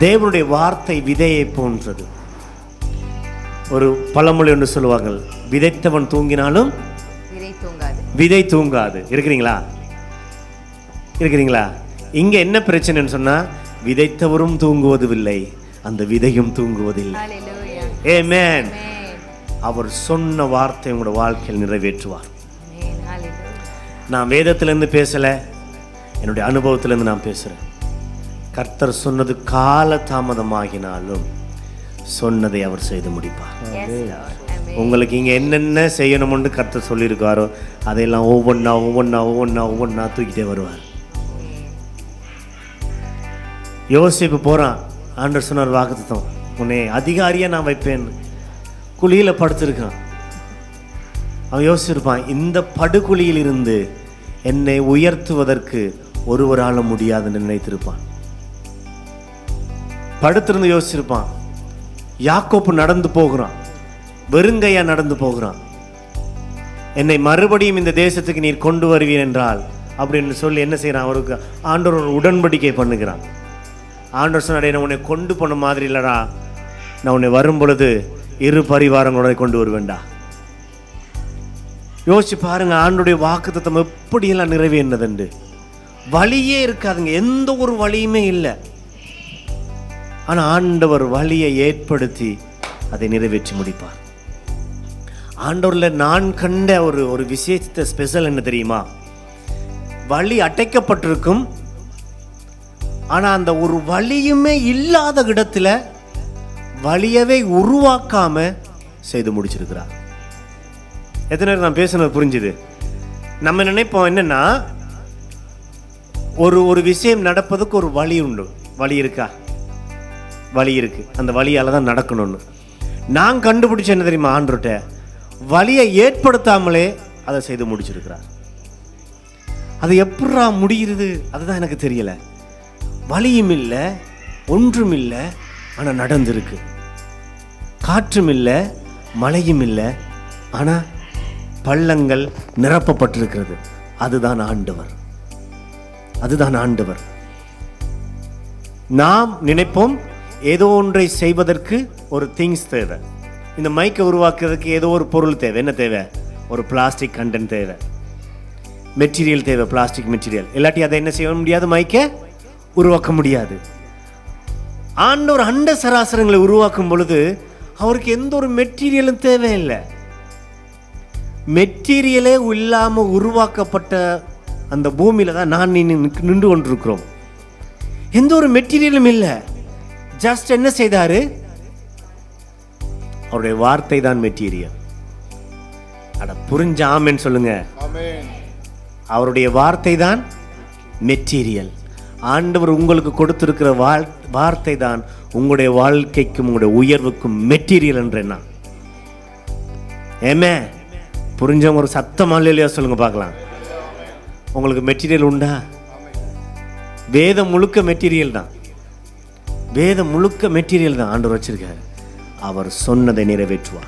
தேவனுடைய வார்த்தை விதையை போன்றது. ஒரு பழமொழி ஒன்று சொல்லுவார்கள் விதைத்தவன் தூங்கினாலும் விதை தூங்காது. இருக்கிறீங்களா? இருக்கிறீங்களா? இங்க என்ன பிரச்சனைன்னு சொன்னா விதைத்தவரும் தூங்குவதில்லை அந்த விதையும் தூங்குவதில்லை. ஏமேன் ஆமென் அவர் சொன்ன வார்த்தை உங்களோட வாழ்க்கையில் நிறைவேற்றுவார். நான் வேதத்திலேருந்து பேசலை என்னுடைய அனுபவத்திலேருந்து நான் பேசுகிறேன் கர்த்தர் சொன்னது கால தாமதமாகினாலும் சொன்னதை அவர் செய்து முடிப்பார். உங்களுக்கு இங்கே என்னென்ன செய்யணும்னு கர்த்தர் சொல்லியிருக்காரோ அதையெல்லாம் ஒவ்வொன்றா ஒவ்வொன்றா ஒவ்வொன்றா ஒவ்வொன்றா தூக்கிட்டே வருவார். யோசிப்பு போகிறான் ஆண்டர் சொன்னார் வாக்குத்தம் உன்னை அதிகாரியாக நான் வைப்பேன். குழியில் படுத்திருக்கான். அவன் யோசிச்சிருப்பான் இந்த படுகுழியில் இருந்து என்னை உயர்த்துவதற்கு ஒருவரால முடியாதுன்னு நினைத்திருப்பான். படுத்திருந்து யோசிச்சிருப்பான். யாக்கோப்பு நடந்து போகிறான். வெறுங்கையா நடந்து போகிறான். என்னை மறுபடியும் இந்த தேசத்துக்கு நீர் கொண்டு வருவீர் என்றால் அப்படின்னு சொல்லி என்ன செய்கிறான்? அவருக்கு ஆண்டவர் ஒரு உடன்படிக்கை பண்ணுகிறான். ஆண்டவர் சொன்னாரே நான் உன்னை கொண்டு போன மாதிரி இல்லடா. நான் உன்னை வரும் பொழுது இரு பரிவாரங்களோட கொண்டு வருவேன்டா. யோசிச்சு பாருங்க ஆண்டுடைய வாக்குத்தத்தம் எப்படியெல்லாம் நிறைவேறினதுண்டு வழியே இருக்காதுங்க. எந்த ஒரு வழியுமே இல்லை. ஆனால் ஆண்டவர் வழியை ஏற்படுத்தி அதை நிறைவேற்றி முடிப்பார். ஆண்டவரில் நான் கண்ட ஒரு ஒரு விசேஷத்த ஸ்பெஷல் என்ன தெரியுமா? வழி அடைக்கப்பட்டிருக்கும். ஆனால் அந்த ஒரு வழியுமே இல்லாத இடத்துல வழியவே உருவாக்காம செய்து முடிச்சிருக்கிறார். எத்தனை நேரம் நான் பேசுனது புரிஞ்சுது? நம்ம நினைப்போம் என்னென்னா ஒரு ஒரு விஷயம் நடப்பதுக்கு ஒரு வழி உண்டு. வழி இருக்கா? வழி இருக்கு. அந்த வழியால் தான் நடக்கணும்னு. நான் கண்டுபிடிச்ச என்ன தெரியுமா ஆண்டுகிட்ட வழியை ஏற்படுத்தாமலே அதை செய்து முடிச்சிருக்கிறார். அது எப்படா முடிகிறது அதுதான் எனக்கு தெரியல. வழியும் இல்லை ஒன்றும் இல்லை ஆனால் நடந்திருக்கு. காற்றும் இல்லை மழையும் இல்லை ஆனால் பள்ளங்கள் நிரப்பப்பட்டிருக்கிறது. அதுதான் ஆண்டவர். அதுதான் ஆண்டவர். நாம் நினைப்போம் ஏதோ ஒன்றை செய்வதற்கு ஒரு திங்ஸ் தேவை. இந்த மைக்கை உருவாக்குறதுக்கு ஏதோ ஒரு பொருள் தேவை. என்ன தேவை? ஒரு பிளாஸ்டிக் கண்டென்ட் தேவை. மெட்டீரியல் தேவை பிளாஸ்டிக் மெட்டீரியல் இல்லாட்டி அதை என்ன செய்ய முடியாது மைக்கை உருவாக்க முடியாது. ஆண்டவர் அண்ட சராசரங்களை உருவாக்கும் பொழுது அவருக்கு எந்த ஒரு மெட்டீரியலும் தேவையில்லை. மெட்டீரியலே இல்லாமல் உருவாக்கப்பட்ட அந்த பூமியில் தான் நான் நின்று நின்று கொண்டிருக்கிறோம். எந்த ஒரு மெட்டீரியலும் இல்லை. ஜஸ்ட் என்ன செய்தாரு? அவருடைய வார்த்தை தான் மெட்டீரியல் அட புரிஞ்ச ஆமென்னு சொல்லுங்க. அவருடைய வார்த்தை தான் மெட்டீரியல் ஆண்டவர் உங்களுக்கு கொடுத்திருக்கிற வாழ் வார்த்தை தான் உங்களுடைய வாழ்க்கைக்கும் உங்களுடைய உயர்வுக்கும் மெட்டீரியல் என்று என்ன ஏமே புரிஞ்சவங்க ஒரு சத்தமா இல்லையா சொல்லுங்க பார்க்கலாம். உங்களுக்கு மெட்டீரியல் உண்டா? வேதம் முழுக்க மெட்டீரியல் தான். வேதம் முழுக்க மெட்டீரியல் தான் ஆண்டவர் வச்சிருக்காரு. அவர் சொன்னதை நிறைவேற்றுவார்.